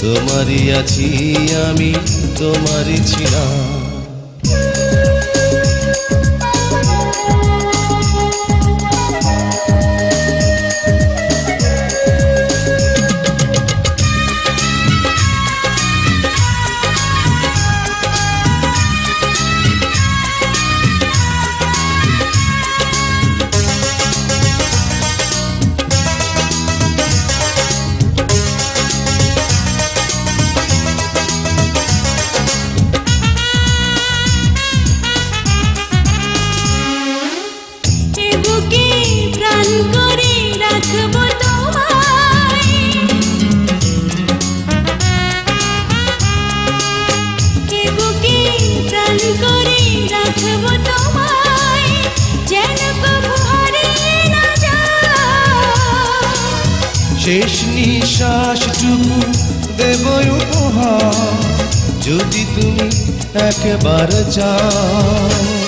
যেন আছি আমি তোমারই যায় শেষ নিঃশ্বাসটুকু দেব উপহার যদি তুমি একবার চাও।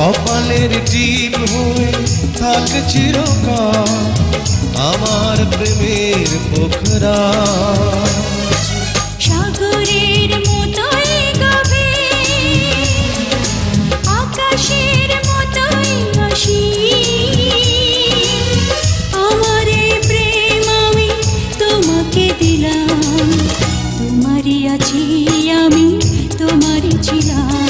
কপালের টিপ হয়ে থাক চিরকাল আমার প্রেমের পোখরা। সাগরের আমার তোমাকে আমি তোমারই ছিলাম।